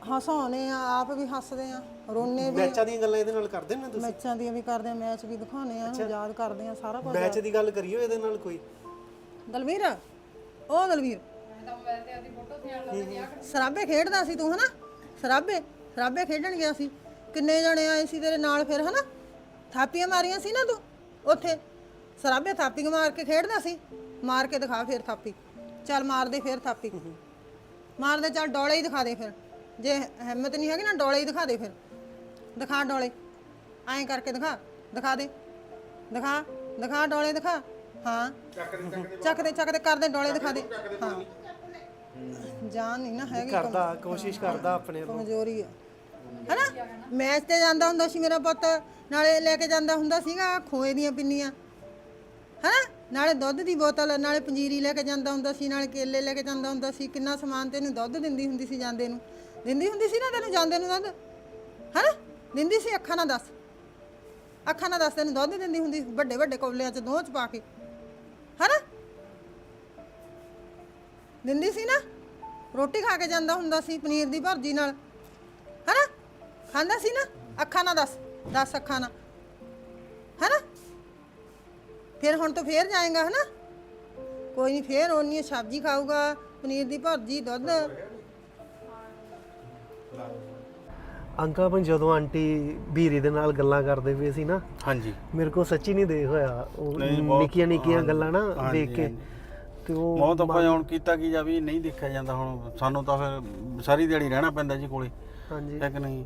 ਹਸਾਉਨੇ ਆ ਆਪ ਵੀ ਹੱਸਦੇ ਆ ਰੋਨੇ ਵੀ ਮੈਚਾਂ ਦੀਆਂ ਗੱਲਾਂ ਇਹਦੇ ਨਾਲ ਕਰਦੇ ਨੇ ਤੁਸੀਂ? ਮੈਚਾਂ ਦੀਆਂ ਵੀ ਕਰਦੇ ਆ ਮੈਚ ਵੀ ਦਿਖਾਉਨੇ ਆ ਯਾਦ ਕਰਦੇ ਆ ਸਾਰਾ ਕੁਝ ਮੈਚ ਦੀ ਗੱਲ ਕਰੀਓ ਇਹਦੇ ਨਾਲ ਕੋਈ। ਦਲਵੀਰ ਉਹ ਦਲਵੀਰ। ਸਰਾਬੇ ਖੇਡਦਾ ਸੀ ਤੂੰ ਹਨਾ? ਸਰਾਬੇ ਸਰਾਬੇ ਖੇਡਣ ਗਿਆ ਸੀ। ਕਿੰਨੇ ਜਣੇ ਆਏ ਸੀ ਤੇਰੇ ਨਾਲ ਫਿਰ ਹਨਾ? ਥਾਪੀਆਂ ਮਾਰੀਆਂ ਸੀ ਨਾ ਤੂੰ ਉੱਥੇ? ਸਰਾਬੇ ਥਾਪੀਆਂ ਮਾਰ ਕੇ ਖੇਡਦਾ ਸੀ। ਮਾਰ ਕੇ ਦਿਖਾ ਫਿਰ ਥਾਪੀ। ਚੱਲ ਮਾਰ ਦੇ ਫਿਰ ਥਾਪੀ। ਮਾਰ ਦੇ ਚੱਲ ਡੋਲੇ ਹੀ ਦਿਖਾ ਦੇ ਫਿਰ। ਜੇ ਹਿੰਮਤ ਨਹੀਂ ਹੈਗੀ ਨਾ ਡੋਲੇ ਹੀ ਦਿਖਾ ਦੇ ਫਿਰ। ਦਿਖਾ ਡੋਲੇ। ਐਂ ਕਰਕੇ ਦਿਖਾ। ਦਿਖਾ ਦੇ। ਦਿਖਾ। ਦਿਖਾ ਡੋਲੇ ਦਿਖਾ। ਹਾਂ। ਚੱਕ ਦੇ ਚੱਕ ਦੇ ਕਰ ਦੇ ਡੋਲੇ ਦਿਖਾ ਦੇ। ਹਾਂ। ਜਾਨ ਨਹੀਂ ਨਾ ਹੈਗੀ ਕਰਦਾ ਕੋਸ਼ਿਸ਼ ਕਰਦਾ ਆਪਣੇ ਵੱਲੋਂ ਕਮਜ਼ੋਰੀ ਆ। ਹੈਨਾ? ਮੈਚ ਤੇ ਜਾਂਦਾ ਹੁੰਦਾ ਸੀ ਮੇਰਾ ਪੁੱਤ। ਨਾਲੇ ਲੈ ਕੇ ਜਾਂਦਾ ਹੁੰਦਾ ਸੀਗਾ ਖੋਏ ਦੀਆਂ ਪਿੰਨੀਆਂ। ਹੈਨਾ ਨਾਲੇ ਦੁੱਧ ਦੀ ਬੋਤਲ ਨਾਲੇ ਪੰਜੀਰੀ ਲੈ ਕੇ ਜਾਂਦਾ ਹੁੰਦਾ ਸੀ ਨਾਲੇ ਕੇਲੇ ਲੈ ਕੇ ਜਾਂਦਾ ਹੁੰਦਾ ਸੀ ਕਿੰਨਾ ਸਮਾਨ ਤੈਨੂੰ ਦੁੱਧ ਦਿੰਦੀ ਹੁੰਦੀ ਸੀ ਜਾਂਦੇ ਨੂੰ? ਦਿੰਦੀ ਹੁੰਦੀ ਸੀ ਨਾ ਤੈਨੂੰ ਜਾਂਦੇ ਨੂੰ ਦੁੱਧ? ਹੈਨਾ? ਦਿੰਦੀ ਸੀ ਅੱਖਾਂ ਨਾਲ ਦੱਸ। ਅੱਖਾਂ ਨਾਲ ਦੱਸ ਤੈਨੂੰ ਦੁੱਧ ਦਿੰਦੀ ਹੁੰਦੀ ਸੀ, ਵੱਡੇ ਵੱਡੇ ਕੌਲਿਆਂ ਚ ਦੋਹ ਚ ਪਾ ਕੇ। ਹੈਨਾ? ਦਿੰਦੀ ਸੀ ਨਾ? ਰੋਟੀ ਖਾ ਕੇ ਜਾਂਦਾ ਹੁੰਦਾ ਸੀ ਪਨੀਰ ਦੀ ਭਰਜੀ ਨਾਲ। ਹੈਨਾ? ਖਾਂਦਾ ਸੀ ਨਾ? ਅੱਖਾਂ ਨਾਲ ਦੱਸ ਦੱਸ ਅੱਖਾਂ ਨਾਲ। ਹੈਨਾ? ਫਿਰ ਹੁਣ ਤੋਂ ਫੇਰ ਜਾਏਗਾ ਹੈਨਾ? ਕੋਈ ਨਹੀਂ ਫੇਰ ਉਹਨੀ ਸਬਜ਼ੀ ਖਾਊਗਾ ਪਨੀਰ ਦੀ ਭੁਰਜੀ ਦੁੱਧ। ਅੰਕਲ ਆਪਾਂ ਜਦੋਂ ਆਂਟੀ ਵੀਰੀ ਦੇ ਨਾਲ ਗੱਲਾਂ ਕਰਦੇ ਪਏ ਸੀ ਨਾ ਹਾਂਜੀ। ਮੇਰੇ ਕੋ ਸੱਚੀ ਨਹੀਂ ਦੇਖ ਹੋਇਆ। ਉਹ ਨਹੀਂ, ਬਹੁਤ- ਨਿੱਕੀਆਂ ਨਿੱਕੀਆਂ ਗੱਲਾਂ ਨਾ ਹਾਂਜੀ, ਦੇਖ ਕੇ। ਹਾਂਜੀ। ਤੇ ਉਹ ਬਹੁਤ ਆਪਾਂ ਹੁਣ ਕੀਤਾ ਕੀ ਜਾ ਵੀ ਨਹੀਂ ਦੇਖਿਆ ਜਾਂਦਾ ਹੁਣ। ਸਾਨੂੰ ਤਾਂ ਫਿਰ ਸਾਰੀ ਦਿਹਾੜੀ ਰਹਿਣਾ ਪੈਂਦਾ ਜੀ ਕੋਲੇ। ਹਾਂਜੀ। ਹੈ ਕਿ ਨਹੀਂ?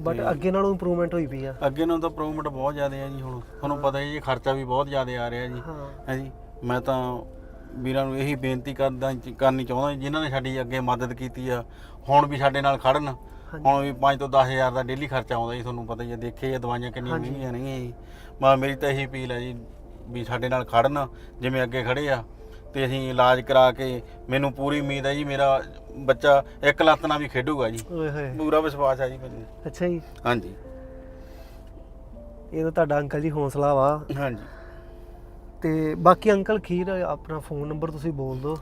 ਬਟ ਅੱਗੇ ਨਾਲੋਂ ਇੰਪਰੂਵਮੈਂਟ ਹੋਈ ਪਈ ਆ। ਅੱਗੇ ਨੂੰ ਤਾਂ ਪ੍ਰੋਮੋਟ ਬਹੁਤ ਜ਼ਿਆਦਾ ਹੈ ਜੀ ਹੁਣ। ਤੁਹਾਨੂੰ ਪਤਾ ਹੀ ਜੀ ਖਰਚਾ ਵੀ ਬਹੁਤ ਜ਼ਿਆਦਾ ਆ ਰਿਹਾ ਜੀ। ਹਾਂ। ਜੀ? ਮੈਂ ਤਾਂ ਵੀਰਾਂ ਨੂੰ ਇਹੀ ਬੇਨਤੀ ਕਰਦਾ ਕਰਨੀ ਚਾਹੁੰਦਾ ਜਿਨ੍ਹਾਂ ਨੇ ਸਾਡੀ ਅੱਗੇ ਮਦਦ ਕੀਤੀ ਆ ਹੁਣ ਵੀ ਸਾਡੇ ਨਾਲ ਖੜਨ। ਹੁਣ ਵੀ 5 ਤੋਂ 10000 ਦਾ ਡੇਲੀ ਖਰਚਾ ਆਉਂਦਾ ਜੀ ਤੁਹਾਨੂੰ ਪਤਾ ਹੀ ਹੈ ਦੇਖੇ ਇਹ ਦਵਾਈਆਂ ਕਿੰਨੀਆਂ ਮਹਿੰਗੀਆਂ ਨਹੀਂ ਜੀ। ਮੈਂ ਮੇਰੀ ਤਾਂ ਇਹੀ ਅਪੀਲ ਹੈ ਜੀ ਵੀ ਸਾਡੇ ਨਾਲ ਖੜਨ ਜਿਵੇਂ ਅੱਗੇ ਖੜੇ ਆ ਤੇ ਅਸੀਂ ਇਲਾਜ ਕਰਾ ਕੇ ਮੈਨੂੰ ਪੂਰੀ ਉਮੀਦ ਹੈ ਜੀ ਮੇਰਾ ਬੱਚਾ ਇੱਕ ਲੱਤ ਨਾਲ ਵੀ ਖੇਡੂਗਾ ਜੀ। ਓਏ ਹੋਏ। ਪੂਰਾ ਵਿਸ਼ਵਾਸ ਹੈ ਜੀ ਮੈਨੂੰ। ਅੱਛਾ ਜੀ। ਹਾਂਜੀ। ਇਹ ਤਾਂ ਤੁਹਾਡਾ ਅੰਕਲ ਜੀ ਹੌਸਲਾ ਵਾ। ਹਾਂਜੀ। ਤੇ ਬਾਕੀ ਅੰਕਲ ਖੀਰ ਆਪਣਾ ਫੋਨ ਨੰਬਰ ਤੁਸੀਂ ਬੋਲ ਦਿਓ।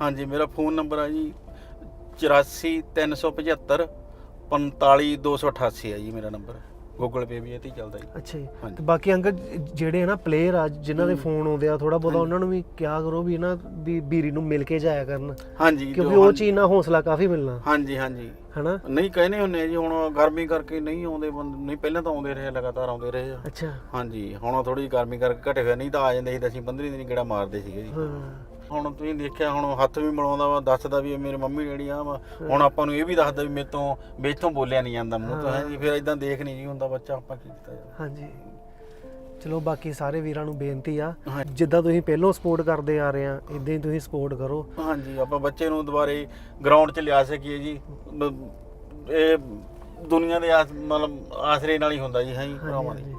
ਹਾਂਜੀ ਮੇਰਾ ਫੋਨ ਨੰਬਰ ਆ ਜੀ 84375 45288 ਹੈ ਜੀ ਮੇਰਾ ਨੰਬਰ। ਗੂਗਲ ਪੇ ਵੀ ਇਹ ਤੇ ਹੀ ਚੱਲਦਾ ਜੀ। ਅੱਛਾ ਜੀ। ਹਾਂਜੀ। ਤੇ ਬਾਕੀ ਅੰਕਲ ਜਿਹੜੇ ਨਾ ਪਲੇਅਰ ਆ ਜਿਨ੍ਹਾਂ ਦੇ ਫੋਨ ਆਉਂਦੇ ਆ ਥੋੜਾ ਬਹੁਤਾ ਉਹਨਾਂ ਨੂੰ ਵੀ ਕਿਹਾ ਕਰੋ ਵੀ ਨਾ ਵੀ ਵੀਰੀ ਨੂੰ ਮਿਲ ਕੇ ਜਾਇਆ ਕਰਨ। ਹਾਂਜੀ ਜੋ ਕਿਉਂਕਿ ਉਹ ਚੀਜ਼ ਨਾਲ ਹੌਸਲਾ ਕਾਫੀ ਮਿਲਣਾ। ਹਾਂਜੀ ਹਾਂਜੀ। ਹਨਾ? ਨਹੀਂ ਕਹਿੰਦੇ ਹੁੰਨੇ ਆ ਜੀ ਹੁਣ ਗਰਮੀ ਕਰਕੇ ਨਹੀਂ ਆਉਂਦੇ ਬੰਦੇ ਨਹੀਂ ਪਹਿਲਾਂ ਤਾਂ ਆਉਂਦੇ ਰਹੇ ਲਗਾਤਾਰ ਆਉਂਦੇ ਰਹੇ ਆ। ਅੱਛਾ। ਹਾਂਜੀ ਹੁਣ ਥੋੜੀ ਗਰਮੀ ਕਰਕੇ ਘਟੇ ਹੋਏ ਨਹੀਂ ਤਾਂ ਆ ਜਾਂਦੇ ਸੀ ਤਾਂ ਅਸੀਂ 15 ਦਿਨ ਗੇੜਾ ਮਾਰਦੇ ਸੀਗੇ ਜੀ। ਹਾਂ। ਹੁਣ ਤੁਸੀਂ ਦੇਖਿਆ ਹੁਣ ਹੱਥ ਵੀ ਮਿਲਾਉਂਦਾ ਵਾ ਦੱਸਦਾ ਵੀ ਇਹ ਮੇਰੇ ਮੰਮੀ ਡੈਡੀ ਆ ਵਾ। ਹੁਣ ਆਪਾਂ ਨੂੰ ਇਹ ਵੀ ਦੱਸਦਾ ਵੀ ਮੇਰੇ ਤੋਂ ਮੇਥੋਂ ਬੋਲਿਆ ਨਹੀਂ ਜਾਂਦਾ। ਮੂੰਹ ਤੋਂ ਹੈ ਜੀ ਫਿਰ ਇਦਾਂ ਦੇਖ ਨਹੀਂ ਜੀ ਹੁੰਦਾ ਬੱਚਾ ਆਪਾਂ ਕੀ ਕੀਤਾ ਜਾਵੇ। ਹਾਂਜੀ। ਚਲੋ ਬਾਕੀ ਸਾਰੇ ਵੀਰਾਂ ਨੂੰ ਬੇਨਤੀ ਆ। ਜਿੱਦਾਂ ਤੁਸੀਂ ਪਹਿਲਾਂ ਸਪੋਰਟ ਕਰਦੇ ਆ ਰਹੇ ਆ ਇਦਾਂ ਹੀ ਤੁਸੀਂ ਸਪੋਰਟ ਕਰੋ। ਹਾਂਜੀ ਆਪਾਂ ਬੱਚੇ ਨੂੰ ਦੁਬਾਰੇ ਗਰਾਊਂਡ 'ਚ ਲਿਆ ਸਕੀਏ ਜੀ। ਬ- ਇਹ ਦੁਨੀਆ ਦੇ ਆਸ ਮਤਲਬ ਆਸਰੇ ਨਾਲ ਹੀ ਹੁੰਦਾ ਜੀ ਹਾਂ ਜੀ ਭਰਾਵਾਂ ਦੀ। ਹਾਂਜੀ।